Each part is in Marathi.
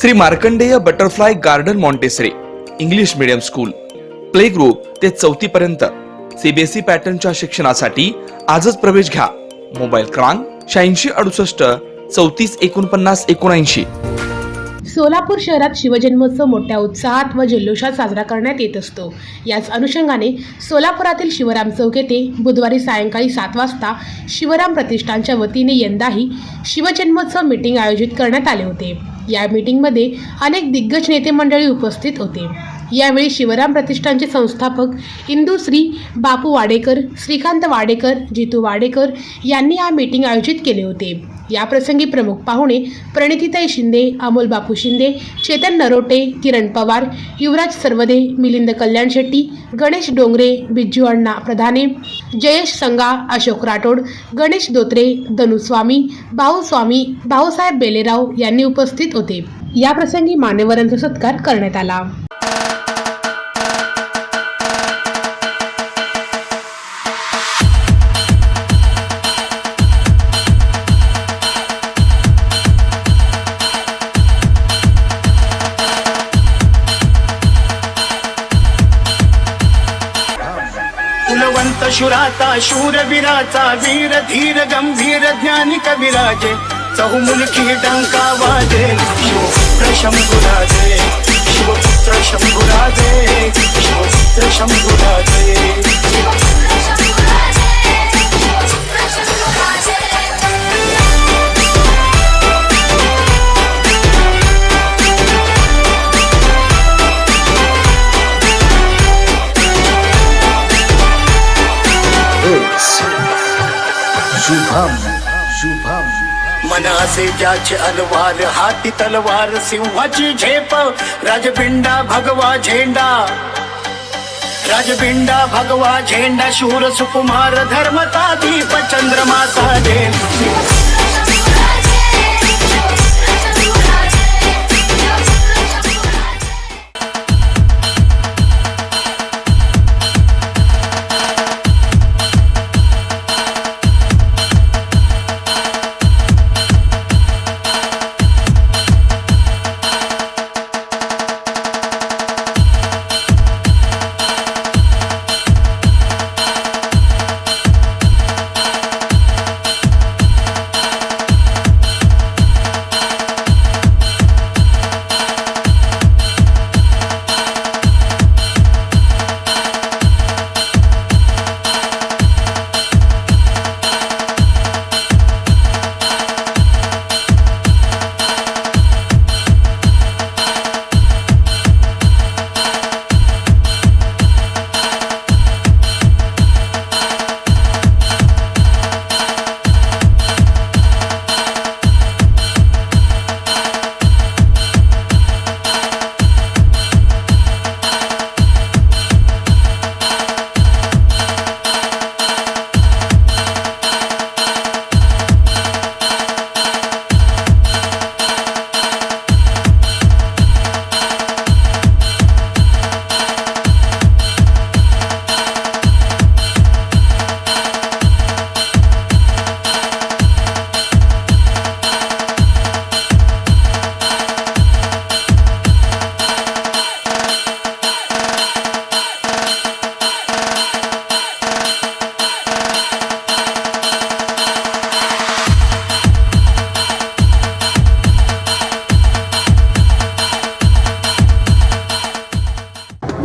Shri Markandeya butterfly garden Montessori English medium school. Play group ते चौथी पर्यंत. सीबीएसई पॅटर्नच्या शिक्षणासाठी आजच प्रवेश घ्या. मोबाईल क्रमांक शहाऐंशी अडुसष्ट चौतीस एकोणपन्नास एकोणऐंशी. सोलापूर शहरात शिवजन्मोत्सव मोठ्या उत्साहात व जल्लोषात साजरा करण्यात येत असतो. याच अनुषंगाने सोलापुरातील शिवराम चौक येथे बुधवारी सायंकाळी सात वाजता शिवराम प्रतिष्ठानच्या वतीने यंदाही शिवजन्मोत्सव मीटिंग आयोजित करण्यात आले होते. या मीटिंगमध्ये अनेक दिग्गज नेते मंडळी उपस्थित होते. यावेळी शिवराम प्रतिष्ठानचे संस्थापक इंदुश्री बापू वाडेकर श्रीकांत वाडेकर जितू वाडेकर यांनी या मीटिंग आयोजित केले होते. याप्रसंगी प्रमुख पाहुणे प्रणितीताई शिंदे अमोल बापू शिंदे चेतन नरोटे किरण पवार युवराज सरवदे मिलिंद कल्याण शेट्टी गणेश डोंगरे बिज्जू अण्णा प्रधाने जयेश संगा अशोक राठोड गणेश दोत्रे धनुस्वामी भाऊस्वामी भाऊसाहेब बेलेराव यांनी उपस्थित होते. याप्रसंगी मान्यवरांचा सत्कार करण्यात आला. कुलवंत शुराता शूरवीराचा वीर धीर गंभीर ज्ञानी कविराजे चहुमुलकी डंका वाजे शिवपुत्र शंभुराजे शिवपुत्र शंभुराजे शिवपुत्र शंभुराजे शुभम शुभम। मनासे ज्याचे अलवार हाती तलवार सिंहाची झेप राजबिंडा भगवा झेंडा। राजबिंडा भगवा झेंडा शूर सुकुमार धर्मता दीप चंद्रमा झेंडा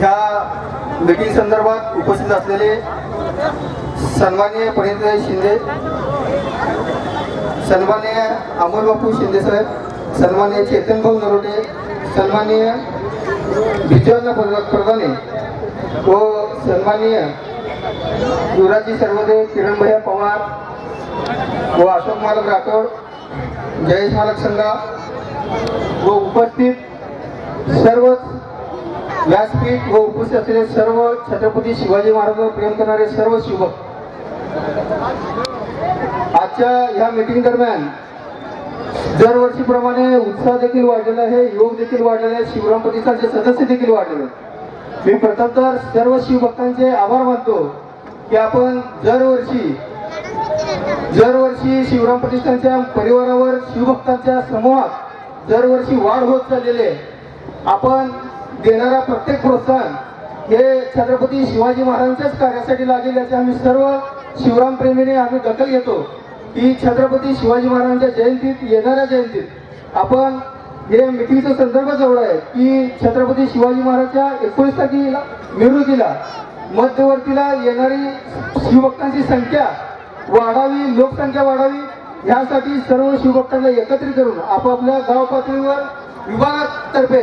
ह्या मीटिंग संदर्भात उपस्थित असलेले सन्माननीय प्रणितराय शिंदे सन्माननीय अमोल बापू शिंदे साहेब सन्माननीय चेतन भाऊ नरोटे सन्माननीय विजयान्न प्रधाने व सन्माननीय युवराजी सर्वदेव किरण भैया पवार व अशोक मालक राठोड जयेश मालक संघा व उपस्थित सर्वच व्यासपीठ व उपस्थित असलेले सर्व छत्रपती शिवाजी महाराजांवर प्रेम करणारे सर्व शिवभक्त. आजच्या ह्या मीटिंग दरम्यान दरवर्षीप्रमाणे उत्साह देखील वाढलेला आहे योग देखील वाढलेले आहे शिवराम प्रतिष्ठानचे सदस्य देखील वाढलेले मी मी प्रथमतर सर्व शिवभक्तांचे आभार मानतो की आपण दरवर्षी दरवर्षी शिवराम प्रतिष्ठानच्या परिवारावर शिवभक्तांच्या समूहात दरवर्षी वाढ होत चाललेली आहे. आपण देणारा प्रत्येक प्रोत्साहन हे छत्रपती शिवाजी महाराजांच्याच कार्यासाठी लागेल याचे आम्ही सर्व शिवराम प्रेमीने आम्ही दखल घेतो. की छत्रपती शिवाजी महाराजांच्या जयंतीत येणाऱ्या जयंतीत आपण हे मिटिंगचा संदर्भ जवळ आहे की छत्रपती शिवाजी महाराजच्या एकोणीस तारखेला निवृत्तीला मध्यवर्तीला येणारी शिवभक्तांची संख्या वाढावी लोकसंख्या वाढावी यासाठी सर्व शिवभक्तांना एकत्रित करून आपापल्या गाव पातळीवर विभागातर्फे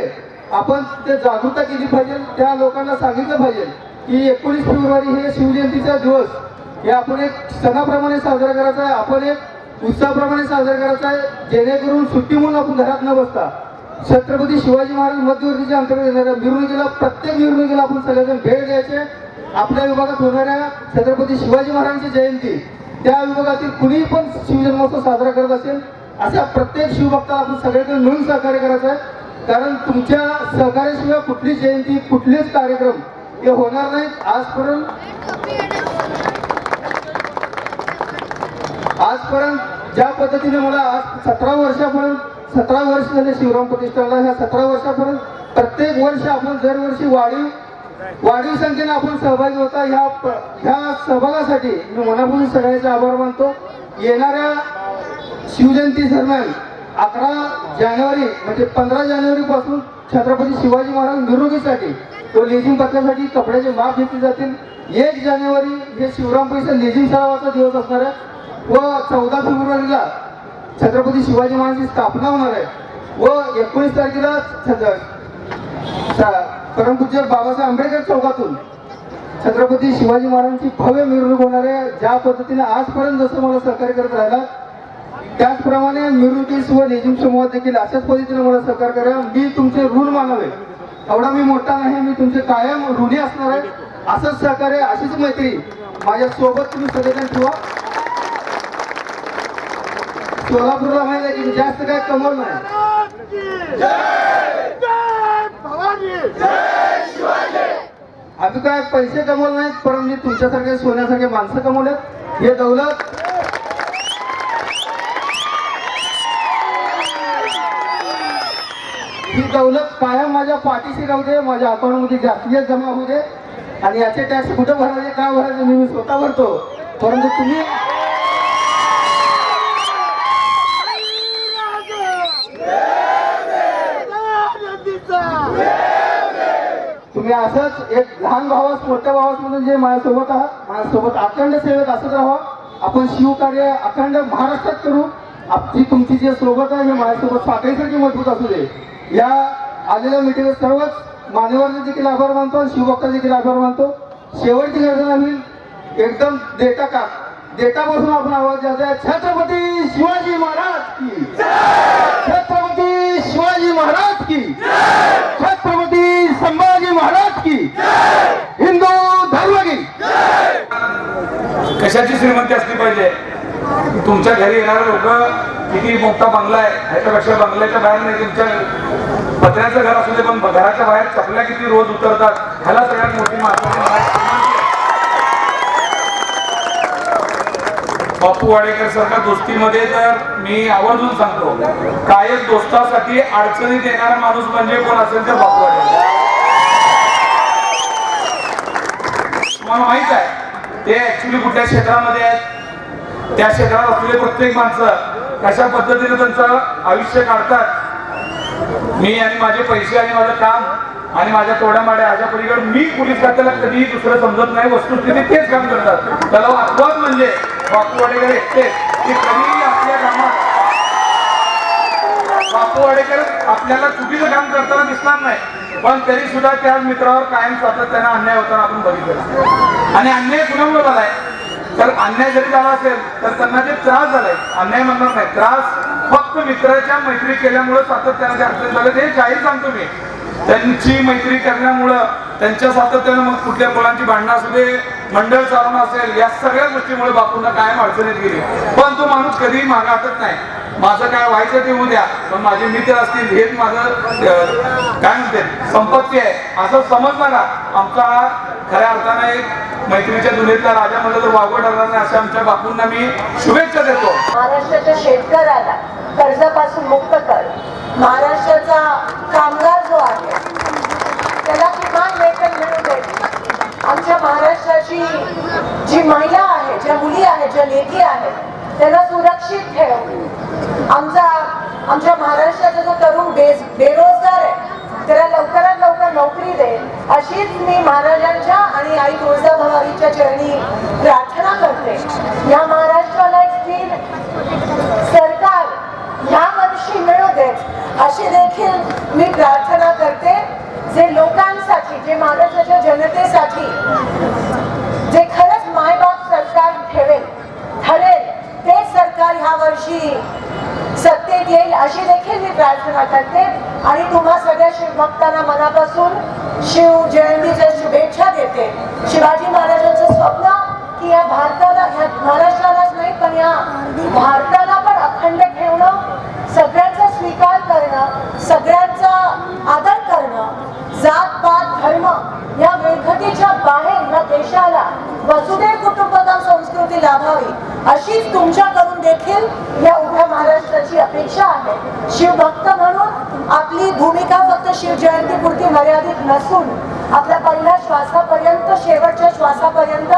आपण ते जागरूकता केली पाहिजे. त्या लोकांना सांगितलं पाहिजे की एकोणीस फेब्रुवारी हे शिवजयंतीचा दिवस. हे आपण एक सणाप्रमाणे साजरा करायचा आहे. आपण एक उत्साहाप्रमाणे साजरा करायचा आहे. जेणेकरून सुट्टी म्हणून आपण घरात न बसता छत्रपती शिवाजी महाराज मध्यवर्तीच्या अंतर्गत येणाऱ्या मिरवणुकीला प्रत्येक मिरवणुकीला आपण सगळेजण भेट द्यायचे. आपल्या विभागात होणाऱ्या छत्रपती शिवाजी महाराजांची जयंती त्या विभागातील कुणीही पण शिवजन्मोत्सव साजरा करत असेल अशा प्रत्येक शिवभक्ताला आपण सगळेजण मिळून सहकार्य करायचं आहे. कारण तुमच्या सहकार्याशिवाय कुठलीच जयंती कुठलेच कार्यक्रम हे होणार नाहीत आजपर्यंत आजपर्यंत ज्या पद्धतीने मला आज सतरा वर्षापर्यंत सतरा वर्ष झाले शिवराम प्रतिष्ठानला ह्या सतरा वर्षापर्यंत प्रत्येक वर्ष आपण दरवर्षी वाढीव वाढीव संख्येने आपण सहभागी होता. ह्या ह्या सहभागासाठी मी मनापासून सगळ्यांचे आभार मानतो. येणाऱ्या शिवजयंती दरम्यान अकरा जानेवारी म्हणजे पंधरा जानेवारी पासून छत्रपती शिवाजी महाराज निरोगीसाठी व लेझिंग पत्रासाठी कपड्याचे माप घेतले जातील. एक जानेवारी हे शिवराम पैसा लेझिम सरावाचा दिवस असणार आहे. व चौदा फेब्रुवारीला छत्रपती शिवाजी महाराजांची स्थापना होणार आहे. व एकोणीस तारखेला परमपूज्य बाबासाहेब आंबेडकर चौकातून छत्रपती शिवाजी महाराजांची भव्य मिरवणूक होणार आहे. ज्या पद्धतीने आजपर्यंत जसं मला सहकार्य करत राहिला त्याचप्रमाणे मिरवणुकीस व लेझिम समूहात देखील अशाच पद्धतीने मला सहकार करा. मी तुमचे ऋण मानावे एवढा मी मोठा नाही मी तुमचे कायम ऋणी असणार आहे. असंच सहकार्य अशीच मैत्री माझ्या सोबत तुम्ही सगळेजण ठेवा. सोलापूरला माहिती आहे की जास्त काय कमवलं नाही. आम्ही काय पैसे कमवले नाहीत परंतु तुमच्यासारखे सोन्यासारखे माणसं कमवलेत. हे दौलत ही दौलत कायम माझ्या पाठीशी राहू दे माझ्या अकाउंटमध्ये जास्तीत जमा होऊ दे. आणि याचे टॅक्स कुठं भरायचे काय भरायचे मी मी स्वतः भरतो. परंतु तुम्ही तुम्ही असंच एक लहान भावास मोठ्या भावास म्हणून जे माझ्यासोबत आहात माझ्यासोबत अखंड सेवेत असंच राहा. आपण शिवकार्य अखंड महाराष्ट्रात करू. आपली तुमची जे सोबत आहे हे माझ्यासोबत साखळीसारखी मजबूत असू दे. या आलेल्या मिटिंगवर सर्वच मान्यवरचे देखील आभार मानतो आणि शिवभक्ता देखील आभार मानतो. शेवटची घटना होईल. एकदम देता का? देतापासून बसून आपण आवाज द्यायचा आहे. छत्रपती शिवाजी महाराज की छत्रपती शिवाजी महाराज की छत्रपती संभाजी महाराज की हिंदू धर्म की कशाची श्रीमंती असली पाहिजे? तुमच्या घरी येणारे लोक किती मोठा बंगला आहे ह्याच्यापेक्षा बंगल्याच्या बाहेर नाही तुमच्या पत्र्याचं घर असू दे पण घराच्या बाहेर चपल्या किती रोज उतरतात ह्याला सगळ्यात मोठी महत्वाची बापू वाडेकर सारख्या दोस्तीमध्ये तर मी आवर्जून सांगतो काय दोस्तासाठी अडचणीत येणारा माणूस म्हणजे कोण असेल तर बापू वाडेकर. तुम्हाला माहीत आहे ते ऍक्च्युली कुठल्या क्षेत्रामध्ये आहेत? त्या क्षेत्रात असलेले प्रत्येक माणसं कशा पद्धतीने त्यांचं आयुष्य काढतात मी आणि माझे पैसे आणि माझं काम आणि माझ्या तोड्यामाड्या माड्या पलीकडे मी पोलीस खात्याला कधीही दुसरं समजत नाही वस्तुस्थिती तेच काम करतात. त्याला अपवाद म्हणजे बापू वाडेकर एकटे की कधीही आपल्या कामात बापू वाडेकर आपल्याला चुकीचं काम करताना दिसणार नाही पण तरी सुद्धा त्या मित्रावर कायम सातत्याने अन्याय होताना आपण बघितलं आणि अन्याय कुणामुळे झालाय? तर अन्याय जरी झाला असेल तर त्यांना जे त्रास झालाय अन्याय म्हणणार नाही. त्रास फक्त मित्राच्या मैत्री केल्यामुळे सातत्यानं ते अडचण झाले ते जाहीर सांगतो मी. त्यांची मैत्री करण्यामुळं त्यांच्या सातत्यानं मग कुठल्या मुलांची भांडणं असू दे मंडळ चालवणं असेल या सगळ्या गोष्टीमुळे बापूंना कायम अडचणीत गेली. पण तो माणूस कधीही मागे हटत नाही. माझं काय व्हायचं ते उद्या पण माझे मित्र असतील हेच माझं काय म्हणते संपत्ती आहे. असं समज नका आमचा खऱ्या अर्थानं एक मैत्रीच्या दुनियेतला राजा म्हणलं तर वागवड ठरणार नाही अशा आमच्या बापूंना मी शुभेच्छा देतो. महाराष्ट्राच्या शेतकऱ्याला कर्जापासून मुक्त कर. महाराष्ट्राचा कामगार जो आहे त्याला किमान वेतन मिळू दे. आमच्या महाराष्ट्राची जी महिला आहे ज्या मुली आहेत ज्या लेखी आहेत त्याला सुरक्षित ठेव. आमचा आमच्या महाराष्ट्राचा जो तरुण बेस बेरोजगार आहे त्याला लवकरात लवकर नोकरी दे. अशीच मी महाराजांच्या आणि आई तुळजाभवानीच्या चरणी प्रार्थना करते. या महाराष्ट्राला एक स्थिर सरकार ह्या वर्षी मिळू दे अशी देखील मी प्रार्थना करते. जे लोकांसाठी जे महाराष्ट्राच्या जनतेसाठी जे खरंच मायबाप सरकार ठेवेल ठरेल ते सरकार ह्या वर्षी सत्तेत येईल अशी देखील पाठवते आणि तुम्हा सगळ्या शिवभक्तांना मनापासून शिव जयंतीच्या शुभेच्छा देते. शिवाजी महाराजांचं स्वप्न की या भारताला ह्या महाराष्ट्रालाच नाही पण या भारताला पण अखंड ठेवणं सगळ्यांचा स्वीकार करणं सगळ्यांचा आदर करणं जात पात धर्म या वेळखतीच्या बाहेर या देशाला वसुदेव कुटुंबकम संस्कृती लाभावी अशीच तुमच्याकडून देखील या उभ्या अपेक्षा आहे. शिवभक्त म्हणून आपली भूमिका फक्त शिवजयंतीपुरती मर्यादित नसून आपल्या पहिल्या श्वासापर्यंत शेवटच्या श्वासापर्यंत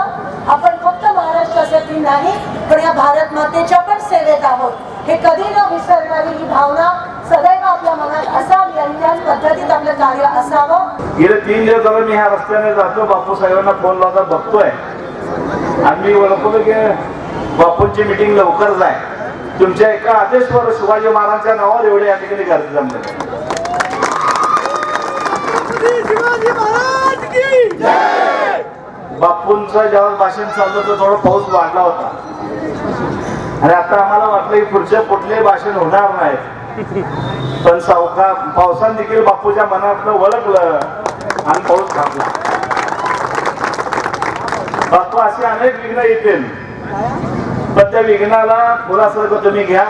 आपण फक्त महाराष्ट्रासाठी नाही पण या भारत मातेच्या पण सेवेत आहोत. हे कधी न विसरणारी ही भावना सदैव आपल्या मनात असावी. आणि त्याच पद्धतीत आपलं कार्य असावं. गेले तीन दिवस झालं मी ह्या रस्त्याने जातो. बापू साहेबांना फोन लावता बघतोय. आणि मी ओळखतो की बापूंची मिटिंग लवकर जाय तुमच्या एका आदेशवर शिवाजी महाराजांच्या नावावर एवढे या ठिकाणी गर्दी जमले. बापूंचं जेव्हा भाषण चाललं तर थोडा पाऊस वाढला होता. आणि आता आम्हाला वाटलं की पुढच्या कुठले भाषण होणार नाही पण सावका पावसाने देखील बापूच्या मनातलं वळखलं आणि पाऊस थांबला. बापू असे अनेक विघ्न येतील. पण त्या विघ्नाला फुलासारखं तुम्ही घ्या.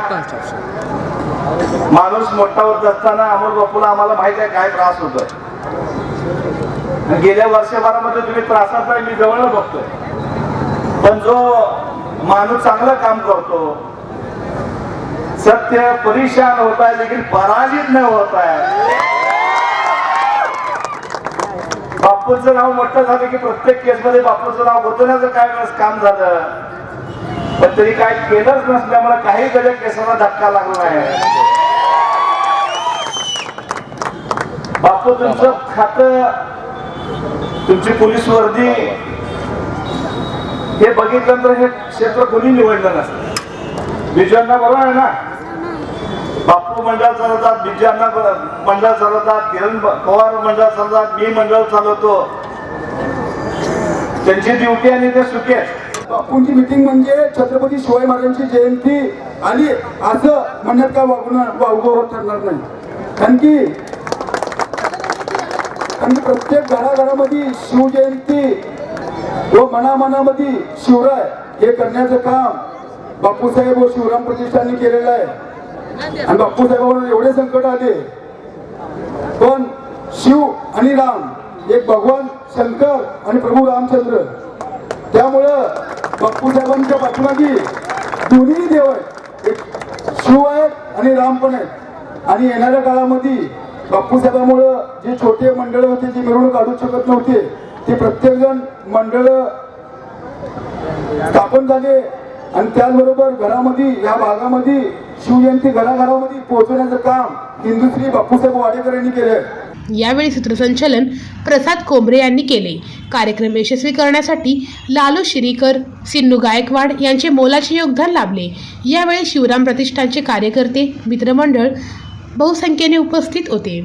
माणूस मोठा होत असताना अमोल बापूला आम्हाला माहीत आहे काय त्रास होतोय. गेल्या वर्षभरामध्ये तुम्ही त्रासात आहे मी जवळ बघतो पण जो माणूस चांगलं काम करतो सत्य परेशान होत आहे लेकिन पराजित नाही होत आहे. बापूचं नाव मोठं झालं की प्रत्येक केस मध्ये बापूचं नाव गोतवण्याचं काय वेळेस काम झालं? पण तरी काय केलंच नसल्यामुळे काही त्याच्या केसाला धक्का लागला नाही. बापू तुमचं खात तुमची पोलीस वर्दी हे बघितलं तर हे क्षेत्र कोणी निवडलं नसतं. विजयांना बरोबर आहे ना? बापू मंडळ चालवतात विजयांना मंडळ चालवतात किरण पवार मंडळ चालवतात मी मंडळ चालवतो. त्यांची ड्युटी आणि ते सुखी आहे बापूंची मिटिंग म्हणजे छत्रपती शिवाजी महाराजांची जयंती आली असं म्हणण्यात काय वागणं वावगं ठरणार नाही. कारण की कारण की प्रत्येक घराघरामध्ये शिवजयंती व मनामनामध्ये शिवराय हे करण्याचं काम बापूसाहेब व शिवराम प्रतिष्ठानने केलेलं आहे. आणि बापूसाहेबांवर एवढे संकट आले. पण शिव आणि राम एक भगवान शंकर आणि प्रभू रामचंद्र. त्यामुळं बाप्पू साहेबांच्या पाठीमागे दोन्ही देव आहेत. एक शिव आहेत आणि राम पण आहेत. आणि येणाऱ्या काळामध्ये बाप्पू साहेबांमुळं जे छोटे मंडळ होते जे मिरवणूक काढू शकत नव्हते ते प्रत्येकजण मंडळ स्थापन झाले आणि त्याचबरोबर घरामध्ये या भागामध्ये शिवजयंती घराघरामध्ये पोहोचवण्याचं काम हिंदुश्री बापूसाहेब वाडेकर यांनी केलं यावेळी सूत्रसंचलन प्रसाद कोंबरे यांनी केले. कार्यक्रम यशस्वी करण्यासाठी लालू शिरीकर सिन्नू गायकवाड यांचे मोलाचे योगदान लाभले. यावेळी शिवराम प्रतिष्ठानचे कार्यकर्ते मित्रमंडळ बहुसंख्येने उपस्थित होते.